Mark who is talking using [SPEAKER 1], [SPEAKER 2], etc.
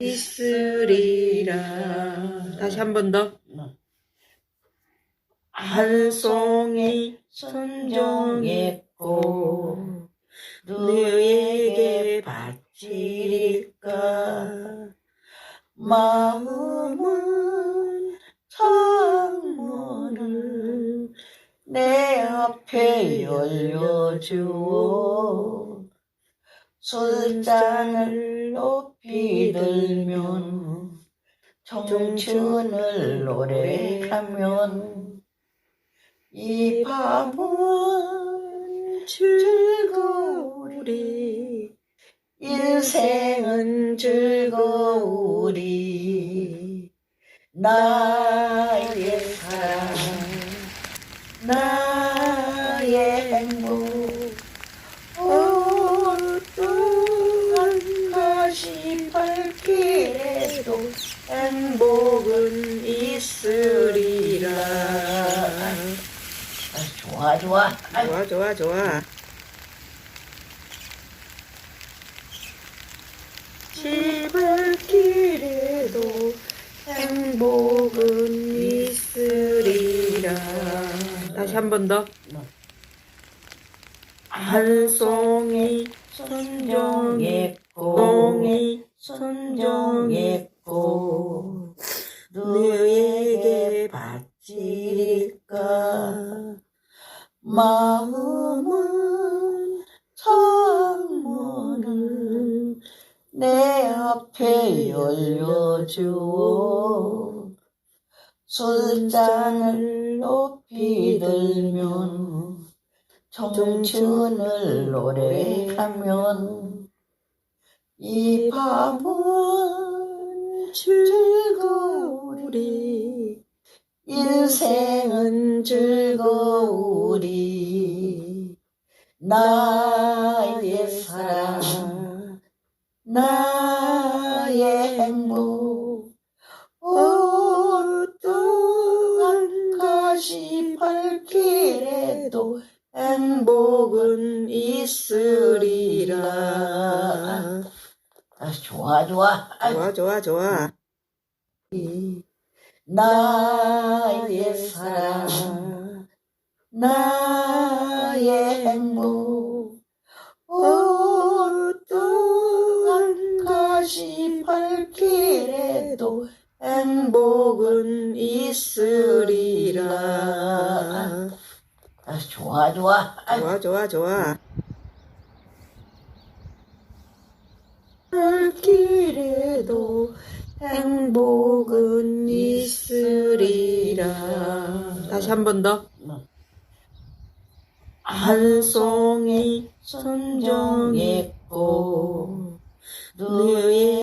[SPEAKER 1] 있으리라. 다시 한 번 더. 한 송이 순종했고 너에게 바칠까 마음은 창문을 내 앞에 열려주어 술잔을 높이 들면 청춘을 노래하면 이 밤은 즐거우리 인생은 즐거우리. 나의 행복은 있으리라.
[SPEAKER 2] 좋아 좋아.
[SPEAKER 1] 좋아 좋아 좋아. 시발길에도 행복은 있으리라. 다시 한 번 더. 한 송이 순종했고 송이 순종 했고 너에게 바칠까? 마음은 창문을 내 앞에 열려주어 술잔을 높이 들면 청춘을 노래하면 이 밤은 즐거우리. 인생은 즐거우리. 나의 사랑 나의 행복 어떠한 가시 발길에도 행복은 있으리라
[SPEAKER 2] 아, 좋아 좋아.
[SPEAKER 1] 좋아 좋아 좋아.
[SPEAKER 2] 나의 사랑 나의 행복.
[SPEAKER 1] 어떠한
[SPEAKER 2] 가시 발길에도
[SPEAKER 1] 행복은 있으리라.
[SPEAKER 2] 아, 좋아 좋아.
[SPEAKER 1] 좋아 좋아 좋아 길에도 행복은 있으리라. 다시 한 번 더. 한 송이 순종했고 너의